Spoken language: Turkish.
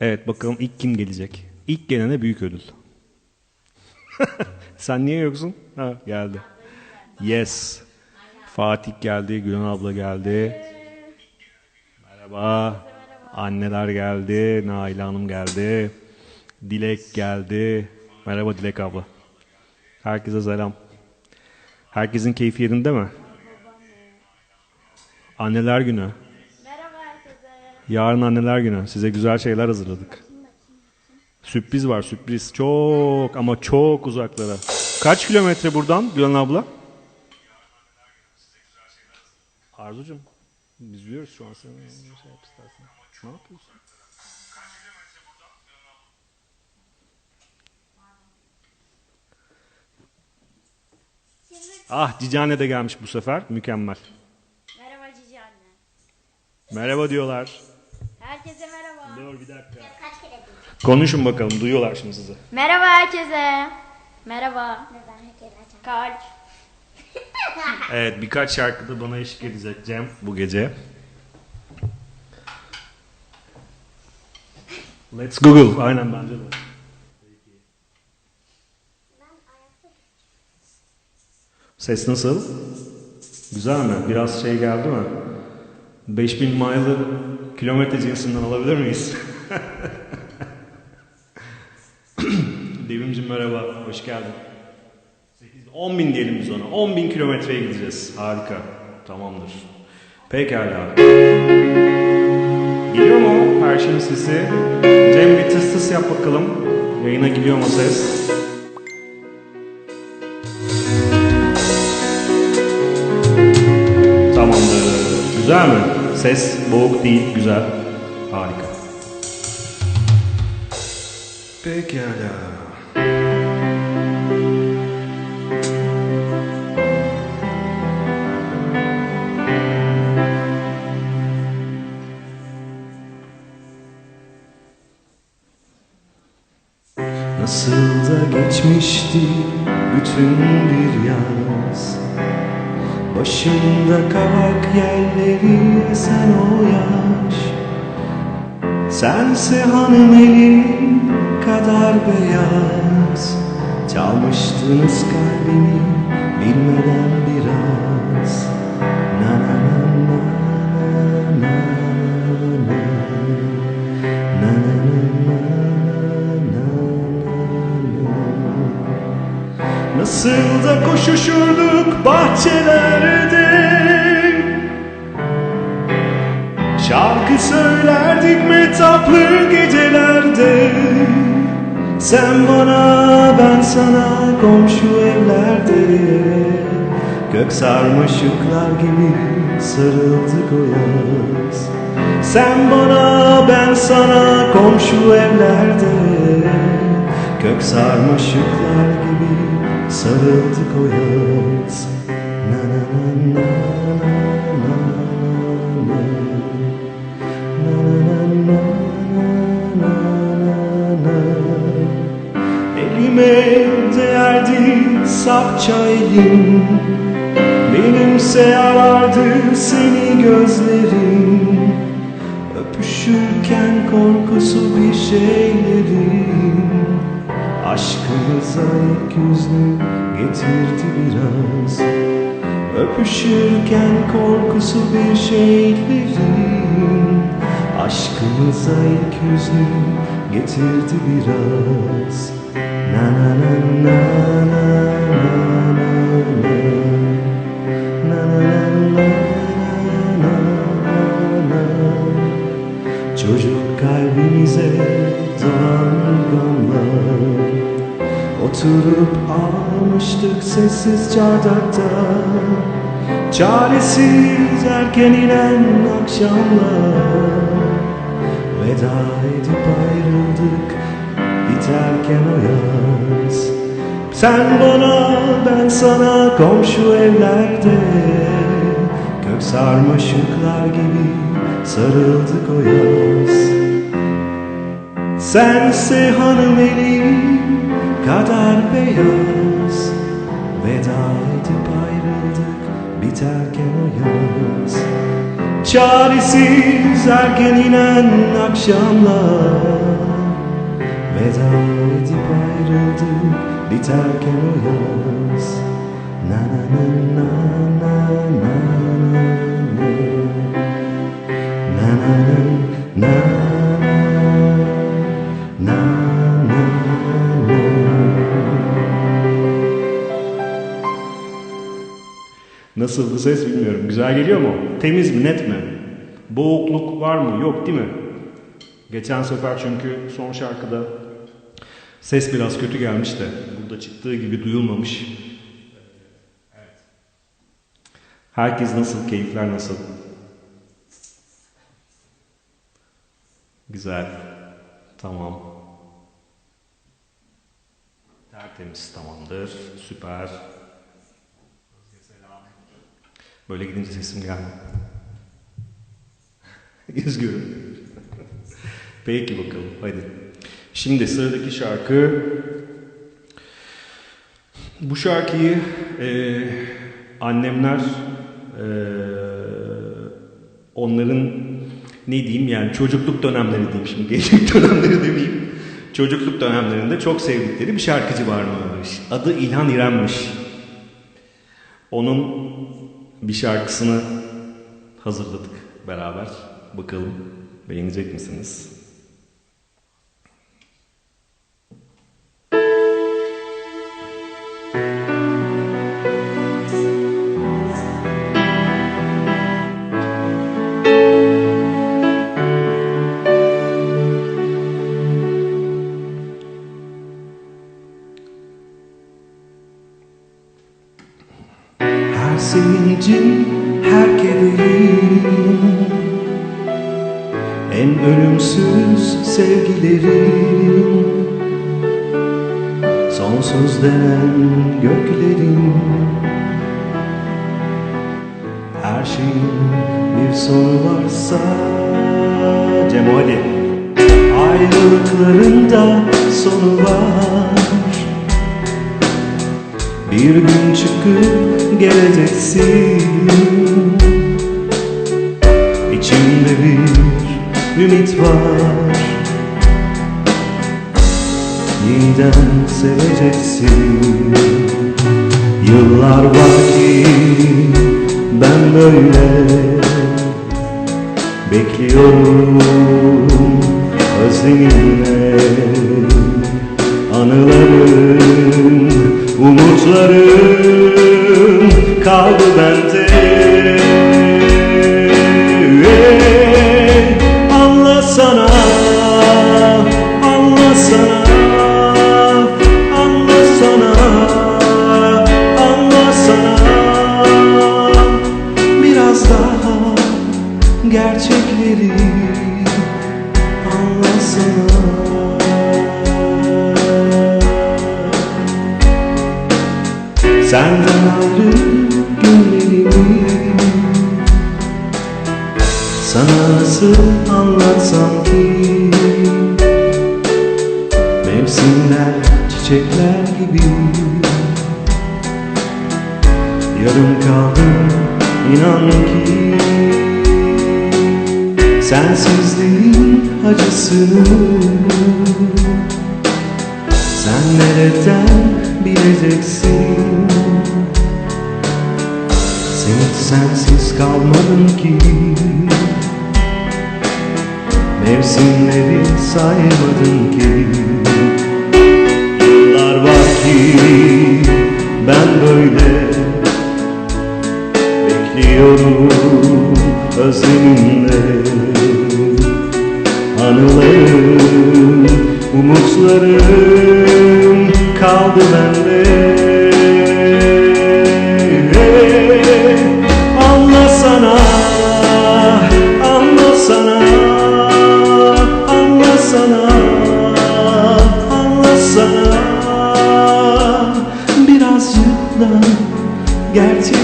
Evet bakalım ilk kim gelecek? İlk gelene büyük ödül. Sen niye yoksun? Ha geldi. Yes. Fatih geldi, Gülen abla geldi. Merhaba. Anneler geldi, Naila Hanım geldi. Dilek geldi. Merhaba Dilek abla. Herkese selam. Herkesin keyfi yerinde mi? Anneler günü. Yarın anneler günü. Size güzel şeyler hazırladık. Sürpriz var sürpriz. Çok ama çok uzaklara. Kaç kilometre buradan Gülen abla? Arzucuğum biz biliyoruz şu an sen şey yap istersen. Ne yapıyorsun? Ah Cici anne de gelmiş bu sefer. Mükemmel. merhaba Cici anne. Merhaba diyorlar. Dur bir dakika. Kaç kere diyeceğim? Konuşun bakalım duyuyorlar şimdi sizi. Merhaba herkese. Merhaba. Kalp. Evet birkaç şarkıda bana eşlik edecek Cem bu gece. Let's Google. Aynen bence de. Ses nasıl? Güzel mi? Biraz şey geldi mi? 5000 mile'ı kilometre cinsinden alabilir miyiz? Devimcim merhaba, hoş geldin. 10 bin diyelim biz ona. 10 bin kilometreye gideceğiz. Harika. Tamamdır. Pekala. Geliyor mu her şeyin sesi? Cem bir tıs tıs yap bakalım. Yayına gidiyor mu ses? Tamamdır. Güzel mi? Ses boğuk değil, güzel. Harika. Pekala. Nasıl da geçmişti bütün bir yaz Başımda kavak yerleri esen o yaş. Sense hanım elin kadar beyaz. Çalmıştınız kalbimi bilmeden biraz Nasıl da koşuşurduk bahçelerde. Şarkı söylerdik metaplı gecelerde. Sen bana ben sana komşu evlerde. Gök sarmaşıklar gibi sarıldık o yaz. Sen bana ben sana komşu evlerde. Kök sarmaşıklar gibi sarıldık o yaz Na na na na na Elime değerdi sapça elin Benimse yarardı seni gözlerin Öpüşürken korkusu bir şeylerin Aşkımıza ilk yüzünü getirdi biraz. Öpüşürken korkusu bir şeylerin Aşkımıza ilk yüzünü getirdi biraz. Na na na na na na Çocuk kalbimize gamlar Oturup ağlamıştık sessiz çardakta. Çaresiz erken inen akşamlar. Veda edip ayrıldık biterken o yaz. Sen bana ben sana komşu evlerde. Kök sarmaşıklar gibi sarıldık o yaz. Sense hanım eli kadar beyaz. Veda edip ayrıldık biterken o yaz. Çaresiz erken inen akşamlar. Veda edip ayrıldık biterken o yaz. Na na na na na na Nasıl bu ses bilmiyorum. Güzel geliyor mu? Temiz mi, net mi? Boğukluk var mı? Yok değil mi? Geçen sefer çünkü son şarkıda ses biraz kötü gelmiş de burada çıktığı gibi duyulmamış. Herkes nasıl? Keyifler nasıl? Güzel. Tamam. Tertemiz tamamdır. Süper. Böyle gidince sesim geldi. Üzgünüm. Peki bakalım hadi. Şimdi sıradaki şarkı. Bu şarkıyı eee, annemler eee, onların ne diyeyim yani çocukluk dönemleri diyeyim şimdi gençlik dönemleri demeyeyim. Çocukluk dönemlerinde çok sevdikleri bir şarkıcı varmış. Adı İlhan İrem'miş. Onun bir şarkısını hazırladık beraber. Bakalım beğenecek misiniz? Sevincin, her kederin En ölümsüz sevgilerin Sonsuz denen göklerin Her şeyin bir sonu varsa Cemo hadi Ayrılıklarında sonu var bir gün çıkıp geleceksin. İçimde bir ümit var. Yeniden seveceksin. Yıllar var ki ben böyle Bekliyorum özleminle Anılarım, umutlarım kaldı bende Senden ayrı günlerimi Sana nasıl anlatsam ki? Mevsimler çiçekler gibi. Yarım kaldım inan ki. Sensizliğin acısını Sen nereden bileceksin hiç sensiz kalmadın ki. Mevsimleri saymadın ki. Yıllar var ki ben böyle Bekliyorum özlemimle. Anılarım, umutlarım kaldı bende grazie.